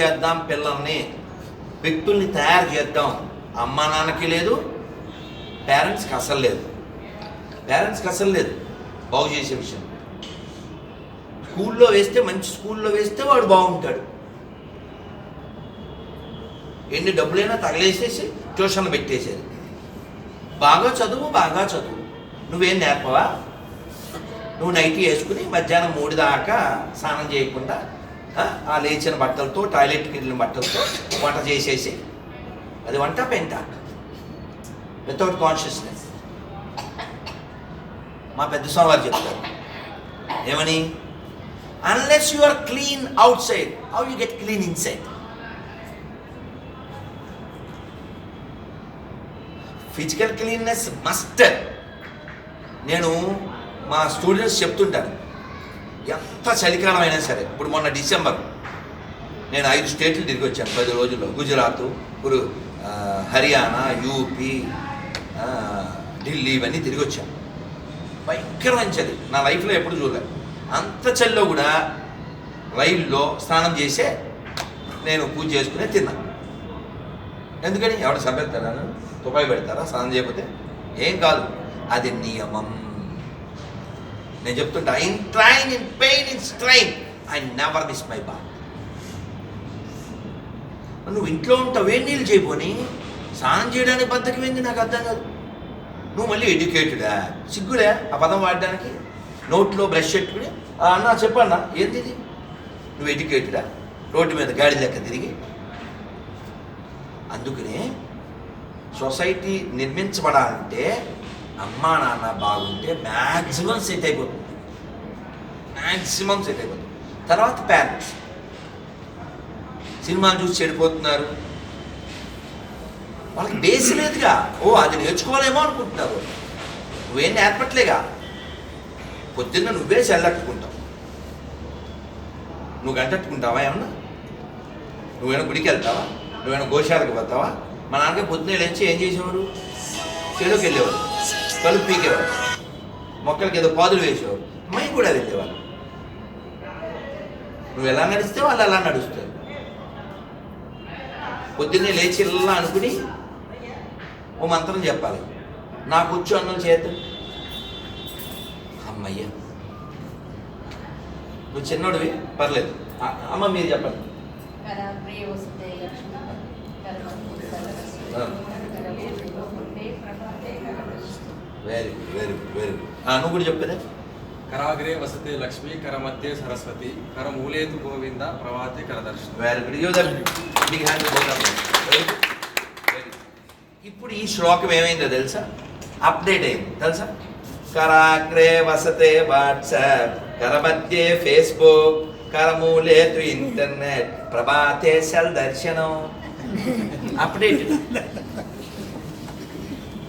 చేద్దాం పిల్లల్ని వ్యక్తుల్ని తయారు చేద్దాం. అమ్మ నాన్నకి లేదు పేరెంట్స్కి అసలు లేదు. పేరెంట్స్కి అసలు లేదు బాగు చేసే విషయం. స్కూల్లో వేస్తే మంచి స్కూల్లో వేస్తే వాడు బాగుంటాడు. ఎన్ని డబ్బులైనా తగలేసేసి ట్యూషన్లు పెట్టేసేది. బాగా చదువు బాగా చదువు. నువ్వేం నేర్పవా? నువ్వు నైట్ వేసుకుని మధ్యాహ్నం మూడు దాకా స్నానం చేయకుండా ఆ, లేచిన బట్టలతో టాయిలెట్కి వెళ్ళిన బట్టలతో వంట చేసేసి. అది వంట పెంట. వితౌట్ కాన్షియస్నెస్ మా పెద్ద స్వామి చెప్తారు. ఏమని? Unless you are clean outside how you get clean inside physical cleanliness must నేను మా స్టూడెంట్స్ చెప్తుంటాను. ఎంత చలికాలం అయినా సరే ఇప్పుడు మొన్న డిసెంబర్ నేను ఐదు స్టేట్లు తిరిగి వచ్చాను పది రోజుల్లో. గుజరాత్ ఇప్పుడు హర్యానా యూపీ ఢిల్లీ ఇవన్నీ తిరిగి వచ్చాను. భయంకరమైన చలి. నా లైఫ్లో ఎప్పుడు చూడలేదు అంత చలిలో కూడా రైల్లో స్నానం చేసే నేను పూజ చేసుకునే తిన్నా. ఎందుకని? ఎవడ సభ్యతారా తుపాయి పెడతారా? స్నానం చేయకపోతే? ఏం కాదు. అది నియమం. నేను చెప్తుంటా in train in pain in strain I never miss my bath నువ్వు ఇంట్లో ఉంటావు వేడి నీళ్ళు చేయబోని స్నానం చేయడానికి బద్దకం ఏంది నాకు అర్థం కాదు. నువ్వు మళ్ళీ ఎడ్యుకేటెడా సిగ్గులే ఆ పదం వాడడానికి? నోట్లో బ్రష్ పెట్టుకుని? అన్న అన్నా చెప్పన్నా ఏంది ఇది నువ్వు ఎడ్యుకేటెడా రోడ్డు మీద గాడి లెక్క తిరిగి. అందుకనే సొసైటీ నిర్మించబడాలంటే అమ్మా నాన్న బాగుంటే మ్యాక్సిమం సెట్ అయిపోతుంది. మ్యాక్సిమం సెట్ అయిపోతుంది. తర్వాత పేరెంట్స్ సినిమాలు చూసి చెడిపోతున్నారు. వాళ్ళకి బేస్ లేదుగా. ఓ అది నేర్చుకోవాలేమో అనుకుంటున్నారు. నువ్వేం నేర్పట్లేగా? పొద్దున్న నువ్వే చెల్లట్టుకుంటావు. నువ్వు గంటట్టుకుంటావా ఏమన్నా? నువ్వేమైనా గుడికి వెళ్తావా? నువ్వేమైనా గోశాలకు పోతావా? మా నాన్నగారు పొద్దున్నే లేచి ఏం చేసేవాడు చెడుకు వెళ్ళేవాడు కలుపు పీకేవాడు. మొక్కలకి ఏదో పాదులు వేసేవాడు. మై కూడా వెళ్ళేవాళ్ళు నువ్వు ఎలా నడిస్తే వాళ్ళు అలా నడుస్తారు పొద్దున్నే లేచి ఇలా అనుకుని ఓ మంత్రం చెప్పాలి. నాకు వచ్చు అన్నం చేత. అమ్మయ్య. నువ్వు చిన్నోడివి? పర్లేదు. అమ్మ మీరు చెప్పండి. Very good very good very good నువ్వు కూడా చెప్పేదే? కరాగ్రే వసతే లక్ష్మి కరమధ్యే సరస్వతి కరమూలేతు గోవింద ప్రవాతి కరదర్శనం వెరీ గుడ్ బిగ్ హ్యాండ్ ఇప్పుడు ఈ శ్లోకం ఏమైందో తెలుసా? అప్డేట్ అయింది. తెలుసా? కరాగ్రే వసతే వాట్సాప్ కరమధ్యే ఫేస్బుక్ కరమూలే తు ఇంటర్నెట్ ప్రభాతే సెల్ దర్శనం. అప్డేట్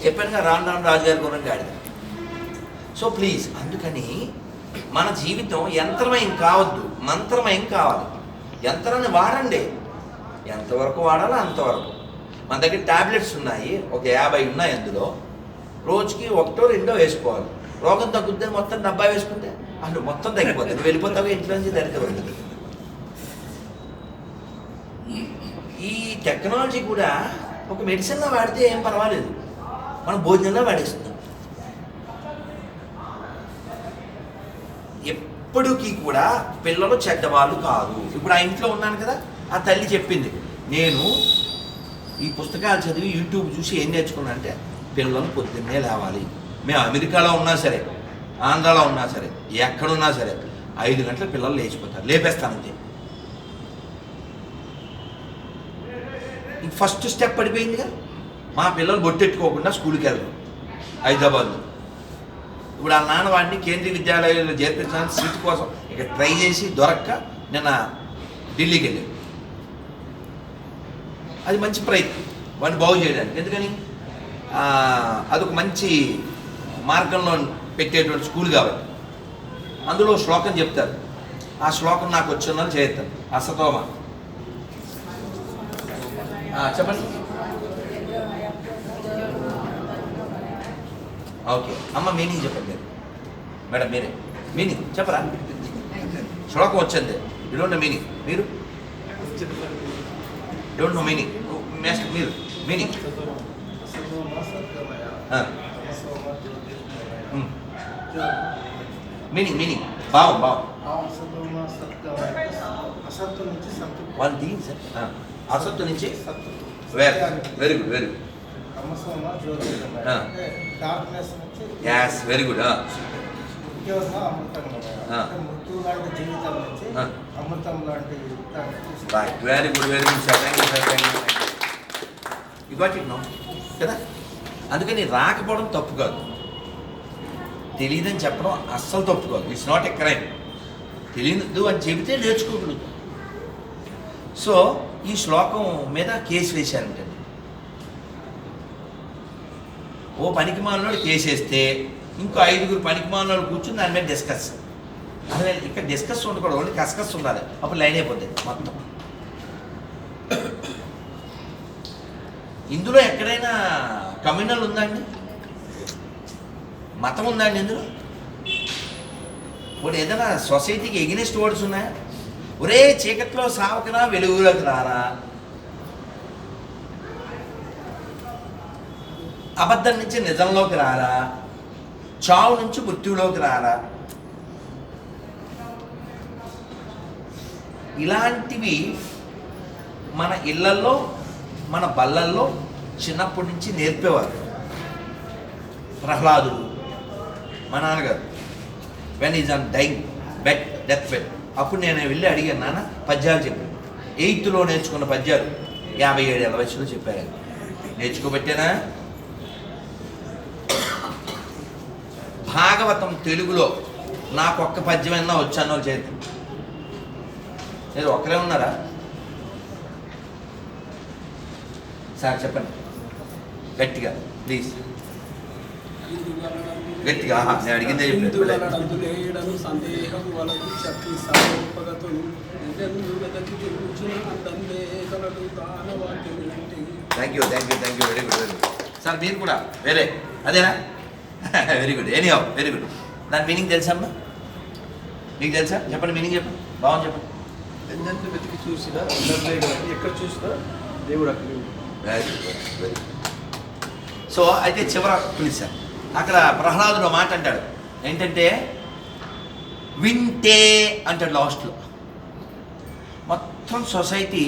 చెప్పానుగా రాను రాను రాజు గారి గురించి గాడిద సో ప్లీజ్ అందుకని మన జీవితం యంత్రమయం కావద్దు మంత్రమయం కావాలి. యంత్రాన్ని వాడండి. ఎంతవరకు వాడాలో అంతవరకు. మన దగ్గర ట్యాబ్లెట్స్ ఉన్నాయి ఒక యాభై ఉన్నాయి అందులో. రోజుకి ఒకటో రెండో వేసుకోవాలి. రోగం తగ్గుద్ది మొత్తం డబ్బా వేసుకుంటే అసలు మొత్తం తగ్గిపోతుంది. నువ్వు వెళ్ళిపోతావు ఇంట్లో నుంచి దరిద్రం ఈ టెక్నాలజీ కూడా ఒక మెడిసిన్లో వాడితే ఏం పర్వాలేదు. మనం భోజనంలో వాడేస్తున్నాం. ఎప్పటికీ కూడా పిల్లలు చెడ్డవాళ్ళు కాదు. ఇప్పుడు ఆ ఇంట్లో ఉన్నాను కదా ఆ తల్లి చెప్పింది నేను ఈ పుస్తకాలు చదివి యూట్యూబ్ చూసి ఏం నేర్చుకున్నా అంటే పిల్లలు పొద్దున్నే లేవాలి. మేము అమెరికాలో ఉన్నా సరే ఆంధ్రాలో ఉన్నా సరే ఎక్కడున్నా సరే ఐదు గంటల పిల్లలు లేచిపోతారు. లేపేస్తానంతే. ఫస్ట్ స్టెప్ పడిపోయిందిగా. మా పిల్లలు బొట్టెట్టుకోకుండా స్కూల్కి వెళ్ళరు హైదరాబాద్లో. ఇప్పుడు ఆ నాన్నవాడిని కేంద్రీయ విద్యాలయంలో చేర్పించడానికి సీట్ కోసం ఇక ట్రై చేసి దొరక్క నిన్న ఢిల్లీకి వెళ్ళాను అది మంచి ప్రయత్నం. వాడిని బాగు చేయడానికి. ఎందుకని? అది అదొక మంచి మార్గంలో పెట్టేటువంటి స్కూల్ కాబట్టి. అందులో శ్లోకం చెప్తారు. ఆ శ్లోకం నాకు వచ్చిన చేస్తారు అసతోమ. చెప్పండి. ఓకే. అమ్మ మీనింగ్ చెప్పండి మీరు. మేడం మీరే. మీనింగ్ చెప్పరా? శ్లోకం వచ్చింది. యూ డోంట్ మీనింగ్ మీరు? డోంట్ నో మీనింగ్ నెక్స్ట్ మీరు? మీనింగ్ మీనింగ్ మీనింగ్ భావం భావం అసత్తు నుంచి? సత్తు. వన్ థింగ్ సార్ అసత్తు నుంచి very good very good yes very good right very good very good sir thank you sir thank you you got it no కదా? అందుకని రాకపోవడం తప్పు కాదు. తెలియదని చెప్పడం అస్సలు తప్పు కాదు. ఇట్స్ నాట్ ఎ క్రైమ్ తెలియదు అని చెబితే నేర్చుకోగలుగుతాం. సో ఈ శ్లోకం మీద కేసు వేశారంటండి. ఓ పనికి మాలినోడు కేసు ఇంకో ఐదుగురు పనికి మాలినోడు కూర్చుని దాని మీద డిస్కస్ అదే ఇక్కడ డిస్కస్ ఉండకూడదు ఓన్లీ కస్కస్ ఉండాలి. అప్పుడు లైన్ అయిపోతుంది మొత్తం. ఇందులో ఎక్కడైనా కమ్యూనల్ ఉందండి మతం ఉందండి ఇందులో? ఇప్పుడు ఏదైనా సొసైటీకి ఎగినెస్ట్ వర్డ్స్ ఉన్నాయా? ఒరే చీకట్లో సావకరా వెలుగులోకి రారా? అబద్ధం నుంచి నిజంలోకి రారా? చావు నుంచి మృత్యువులోకి రారా? ఇలాంటివి మన ఇళ్ళల్లో మన బళ్ళల్లో చిన్నప్పటి నుంచి నేర్పేవారు. ప్రహ్లాదుడు మా నాన్నగారు. When is on dying bed death bed అప్పుడు నేను వెళ్ళి అడిగాను నాన్న పద్యాలు చెప్పాను ఎయిత్లో నేర్చుకున్న పద్యాలు యాభై ఏడు ఏళ్ళ వయసులో చెప్పారు. ఆయన. నేర్చుకోబెట్టానా? భాగవతం తెలుగులో నాకు ఒక్క పద్యమైనా వచ్చాను చేతి. లేదు ఒక్కరే ఉన్నారా? సార్ చెప్పండి. గట్టిగా ప్లీజ్ గట్టిగా నేను అడిగిందే thank you thank you thank you very good very good sir మీరు కూడా వేరే అదేనా? Very good any very good దాని మీనింగ్ తెలుసమ్మా మీకు తెలుసా? చెప్పండి మీనింగ్ చెప్పండి. బాగుంది చెప్పండి. ఎందరిని వెతికి చూసినా. ఎక్కడ చూసినా దేవుడు అక్కడ వెరీ గుడ్ వెరీ సో అయితే చివర పిలిచాను అక్కడ ప్రహ్లాదుడు మాట అంటాడు. ఏంటంటే వింటే అంటాడు లాస్ట్లో. మొత్తం సొసైటీ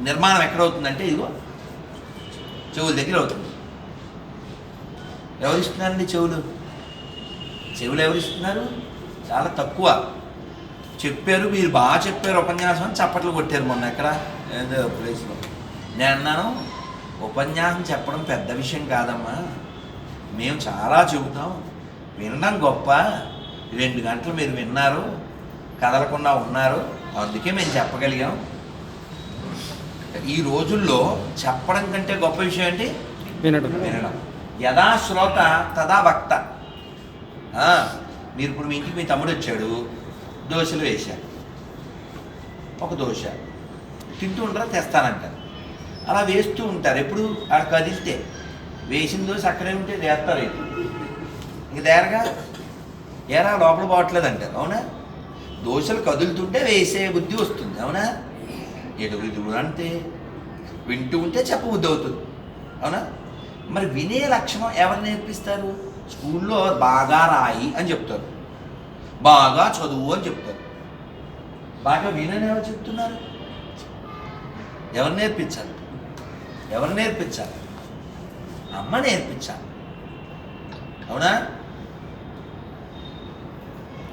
నిర్మాణం ఎక్కడవుతుందంటే ఇదిగో చెవుల దగ్గర అవుతుంది. ఎవరిస్తున్నారండి చెవులు? చెవులు ఎవరిస్తున్నారు? చాలా తక్కువ. చెప్పారు మీరు బాగా చెప్పారు ఉపన్యాసం అని చప్పట్లు కొట్టారు మొన్న ఎక్కడ? ఏదో ప్లేస్లో. నేను అన్నాను ఉపన్యాసం చెప్పడం పెద్ద విషయం కాదమ్మా. మేము చాలా చెబుతాం. వినడం గొప్ప. రెండు గంటలు మీరు విన్నారు కదలకుండా ఉన్నారు. అందుకే మేము చెప్పగలిగాం. ఈ రోజుల్లో చెప్పడం కంటే గొప్ప విషయం ఏంటి? వినడం. వినడం. యదా శ్రోత తదా వక్త. మీరు ఇప్పుడు మీ ఇంటికి మీ తమ్ముడు వచ్చాడు దోశలు వేశారు. ఒక దోశ. తింటూ ఉంటారా? తెస్తానంటారు. అలా వేస్తూ ఉంటారు. ఎప్పుడు? అక్కడ కదిలితే. వేసిన దోశ అక్కడే ఉంటే వేస్తారు ఇంక. దేరగా ఏరా లోపల పోవట్లేదు అంటారు అవునా? దోశలు కదులుతుంటే వేసే బుద్ధి వస్తుంది. అవునా? ఎటు అంతే. వింటూ ఉంటే చెప్ప బుద్ధి అవుతుంది. అవునా? మరి వినే లక్షణం ఎవరు నేర్పిస్తారు? స్కూల్లో బాగా రాయి అని చెప్తారు. బాగా చదువు అని చెప్తారు. బాగా వినని ఎవరు చెప్తున్నారు? ఎవరు నేర్పించాలి? ఎవరు నేర్పించాలి? అమ్మ నేర్పించాలి. అవునా?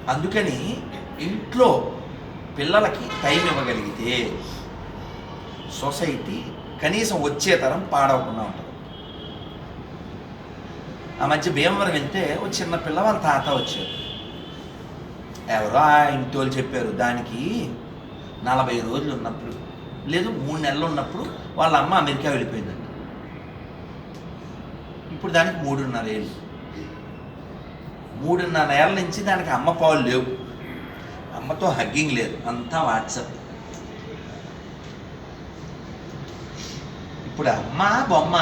అందుకని ఇంట్లో పిల్లలకి టైం ఇవ్వగలిగితే సొసైటీ కనీసం వచ్చే తరం పాడవకుండా ఉంటుంది. ఆ మధ్య భీమవరం వెళ్తే ఒక చిన్న పిల్ల వాళ్ళ తాత వచ్చారు. ఎవరో ఆ ఇంటి వాళ్ళు చెప్పారు దానికి నలభై రోజులు ఉన్నప్పుడు లేదు మూడు నెలలు ఉన్నప్పుడు వాళ్ళ అమ్మ అమెరికా వెళ్ళిపోయిందండి ఇప్పుడు దానికి మూడున్నర ఏళ్ళు. మూడున్నర ఏళ్ళ నుంచి దానికి అమ్మ పాలు లేవు. అమ్మతో హగ్గింగ్ లేదు అంతా వాట్సాప్. ఇప్పుడు అమ్మ బొమ్మ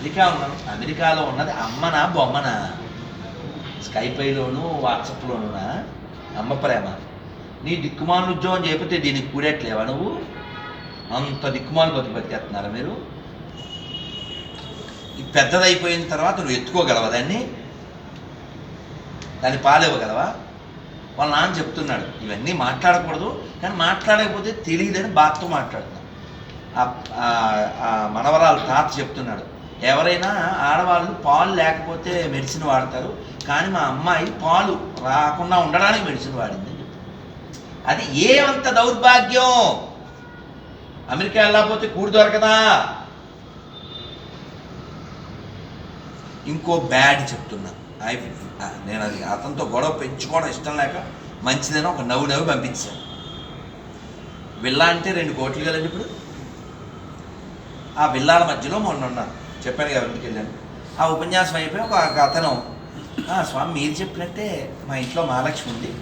అమెరికా ఉన్నాం అమెరికాలో ఉన్నది అమ్మనా బొమ్మనా? స్కైపైలోను వాట్సాప్లోనునా? అమ్మ ప్రేమ. నీ దిక్కుమాల ఉద్యోగం చేయకపోతే దీనికి కూడట్లేవా నువ్వు? అంత దిక్కుమాలు బతుకు బతికేస్తున్నారా మీరు? పెద్దదైపోయిన తర్వాత నువ్వు ఎత్తుకోగలవా దాన్ని? దాన్ని పాలివ్వగలవా? వాళ్ళ నాన్న చెప్తున్నాడు ఇవన్నీ మాట్లాడకూడదు కానీ మాట్లాడకపోతే తెలియదని బాధతో మాట్లాడుతున్నాడు ఆ మనవరాలు తాత చెప్తున్నాడు ఎవరైనా ఆడవాళ్ళు పాలు లేకపోతే మెడిసిన్ వాడతారు కానీ మా అమ్మాయి పాలు రాకుండా ఉండడానికి మెడిసిన్ వాడింది. అది ఏమంత దౌర్భాగ్యం? అమెరికా వెళ్ళకపోతే కూడి దొరకదా? ఇంకో బ్యాడ్ చెప్తున్నా. ఐ నేను అది అతనితో గొడవ పెంచుకోవడం ఇష్టం లేక మంచిదని ఒక నవ్వు నవ్వు పంపించాను. విల్లా అంటే రెండు కోట్లు కదండి ఇప్పుడు. ఆ విల్లాల మధ్యలో మొన్న ఉన్నాను చెప్పాను కదా ఇంటికి వెళ్ళాను. ఆ ఉపన్యాసం అయిపోయి ఒక అతను "ఆ, స్వామి మీరు చెప్పినట్టే మా ఇంట్లో మహాలక్ష్మి ఉంది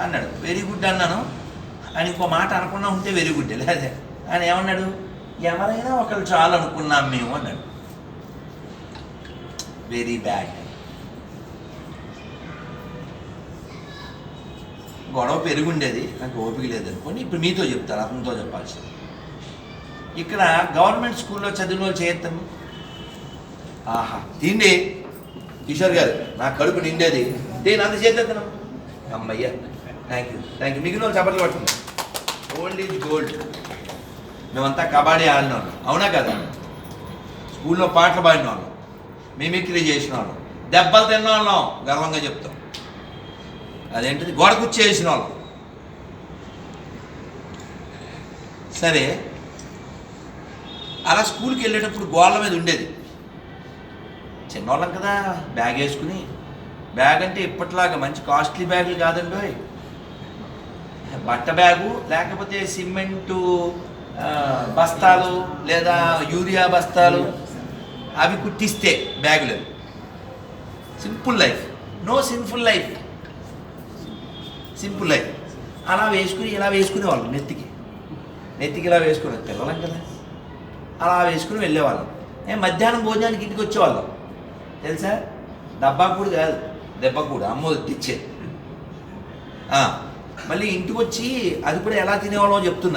అన్నాడు. వెరీ గుడ్ అన్నాను. అని ఇంకో మాట అనకుండా ఉంటే వెరీ గుడ్ లేదే ఆయన ఏమన్నాడు? ఎవరైనా ఒకరు చాలు అనుకున్నాం మేము అన్నాడు. వెరీ బ్యాడ్ గొడవ పెరుగుండేది. నాకు ఓపిక లేదనుకోండి ఇప్పుడు మీతో చెప్తారు అతనితో చెప్పాల్సింది. ఇక్కడ గవర్నమెంట్ స్కూల్లో చదివిన వాళ్ళు చేయొద్దాము ఆహా తిండి. కిషోర్ గారు నా కడుపు నిండేది. నేను అంత చేద్దాం అమ్మయ్య థ్యాంక్ యూ థ్యాంక్ యూ మిగిలిన చప్పట్లు పట్టుకుంది ఓల్డ్ ఈజ్ గోల్డ్ మేమంతా కబడ్డీ ఆడినాం అవునా కదా? స్కూల్లో పాటలు పాడిన వాళ్ళం మిమిక్రీ చేసిన వాళ్ళం దెబ్బలు తిన్న వాళ్ళం గర్వంగా చెప్తాం. అదేంటిది? గోడ కుర్చీ వేసిన వాళ్ళం సరే అలా స్కూల్కి వెళ్ళేటప్పుడు గోళ్ళ మీద ఉండేది. చిన్నవాళ్ళం కదా బ్యాగ్ వేసుకుని. బ్యాగ్ అంటే ఇప్పట్లాగా మంచి కాస్ట్లీ బ్యాగులు కాదండి బట్ట బ్యాగు లేకపోతే సిమెంటు బస్తాలు లేదా యూరియా బస్తాలు అవి కుట్టిస్తే బ్యాగులు. Simple life. No simple life. Simple life. అలా వేసుకుని ఇలా వేసుకునే వాళ్ళు నెత్తికి. నెత్తికి ఇలా వేసుకుని పిల్లలం కదా. అలా వేసుకుని వెళ్ళేవాళ్ళం. మధ్యాహ్నం భోజనానికి ఇంటికి వచ్చేవాళ్ళం. తెలుసా? డబ్బా కూడా కాదు దెబ్బ కూడా అమ్మ తెచ్చేది మళ్ళీ ఇంటికి వచ్చి అది కూడా ఎలా తినేవాళ్ళో చెప్తున్నా.